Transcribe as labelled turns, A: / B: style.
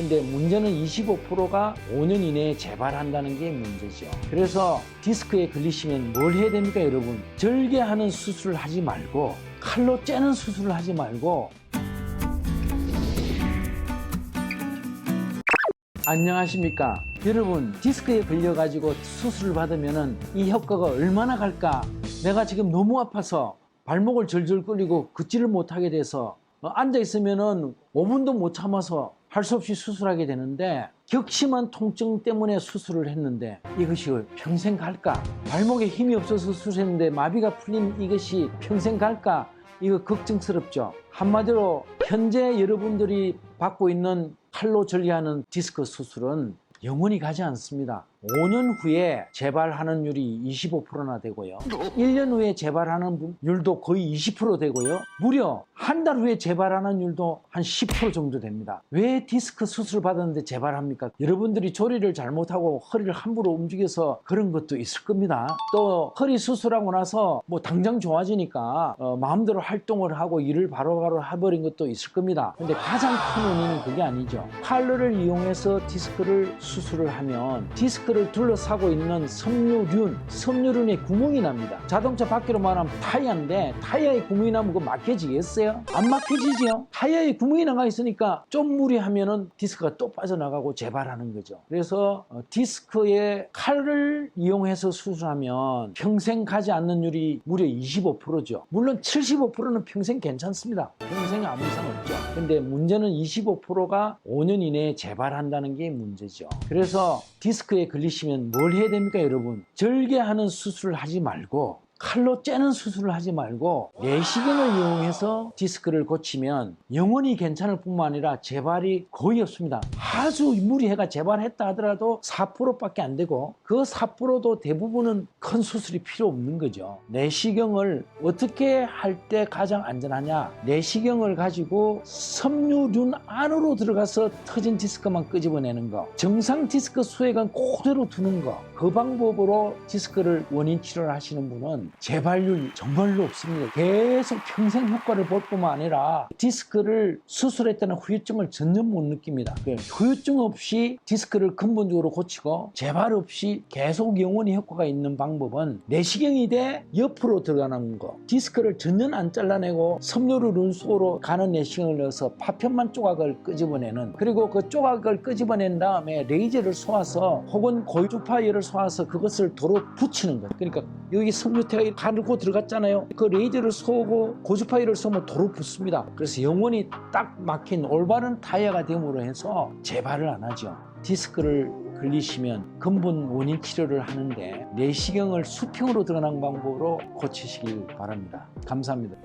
A: 근데 문제는 25%가 5년 이내에 재발한다는 게 문제죠. 그래서 디스크에 걸리시면 뭘 해야 됩니까, 여러분? 절개하는 수술을 하지 말고 칼로 째는 수술을 하지 말고 안녕하십니까. 여러분, 디스크에 걸려가지고 수술을 받으면 이 효과가 얼마나 갈까? 내가 지금 너무 아파서 발목을 절절 끌리고 걷지를 못하게 돼서 어, 앉아 있으면은 5분도 못 참아서 할 수 없이 수술하게 되는데 격심한 통증 때문에 수술을 했는데 이것이 평생 갈까? 발목에 힘이 없어서 수술했는데 마비가 풀린 이것이 평생 갈까? 이거 걱정스럽죠. 한마디로 현재 여러분들이 받고 있는 칼로 절개하는 디스크 수술은 영원히 가지 않습니다. 5년 후에 재발하는 율이 25%나 되고요. 1년 후에 재발하는 분- 율도 거의 20% 되고요. 무려 한 달 후에 재발하는 율도 한 10% 정도 됩니다. 왜 디스크 수술 받았는데 재발합니까? 여러분들이 조리를 잘못하고 허리를 함부로 움직여서 그런 것도 있을 겁니다. 또 허리 수술하고 나서 뭐 당장 좋아지니까 어, 마음대로 활동을 하고 일을 바로바로 해버린 것도 있을 겁니다. 근데 가장 큰 원인은 그게 아니죠. 칼로를 이용해서 디스크를 수술을 하면 디스크 를 둘러싸고 있는 섬유륜, 섬유륜에 구멍이 납니다. 자동차 바퀴로 말하면 타이어인데 타이어에 구멍이 나면 그거 막혀지겠어요? 안 막혀지죠? 타이어에 구멍이 나가 있으니까 좀 무리하면은 디스크가 또 빠져나가고 재발하는 거죠. 그래서 어, 디스크에 칼을 이용해서 수술하면 평생 가지 않는 율이 무려 25%죠. 물론 75%는 평생 괜찮습니다. 아무 이상 없죠. 근데 문제는 25%가 5년 이내에 재발한다는 게 문제죠. 그래서 디스크에 걸리시면 뭘 해야 됩니까, 여러분? 절개하는 수술을 하지 말고 칼로 째는 수술을 하지 말고 내시경을 이용해서 디스크를 고치면 영원히 괜찮을 뿐만 아니라 재발이 거의 없습니다. 아주 무리해가 재발했다 하더라도 4%밖에 안 되고 그 4%도 대부분은 큰 수술이 필요 없는 거죠. 내시경을 어떻게 할 때 가장 안전하냐? 내시경을 가지고 섬유륜 안으로 들어가서 터진 디스크만 끄집어내는 거. 정상 디스크 수액은 그대로 두는 거. 그 방법으로 디스크를 원인 치료를 하시는 분은 재발률 정말로 없습니다. 계속 평생 효과를 볼 뿐만 아니라 디스크를 수술했다는 후유증을 전혀 못 느낍니다. 그 후유증 없이 디스크를 근본적으로 고치고 재발 없이 계속 영원히 효과가 있는 방법은 내시경이 돼 옆으로 들어가는 거. 디스크를 전혀 안 잘라내고 섬유를 눈 속으로 가는 내시경을 넣어서 파편만 조각을 끄집어내는 그리고 그 조각을 끄집어낸 다음에 레이저를 쏘아서 혹은 고주파열을 쏘아서 그것을 도로 붙이는 거예요. 그러니까 여기 섬유태 가 가르고 들어갔잖아요. 그 레이저를 쏘고 고주파열을 쏘면 도로 붙습니다. 그래서 영원히 딱 막힌 올바른 타이어가 됨으로 해서 재발을 안 하죠. 디스크를 걸리시면 근본 원인 치료를 하는데 내시경을 수평으로 들어가는 방법으로 고치시길 바랍니다. 감사합니다.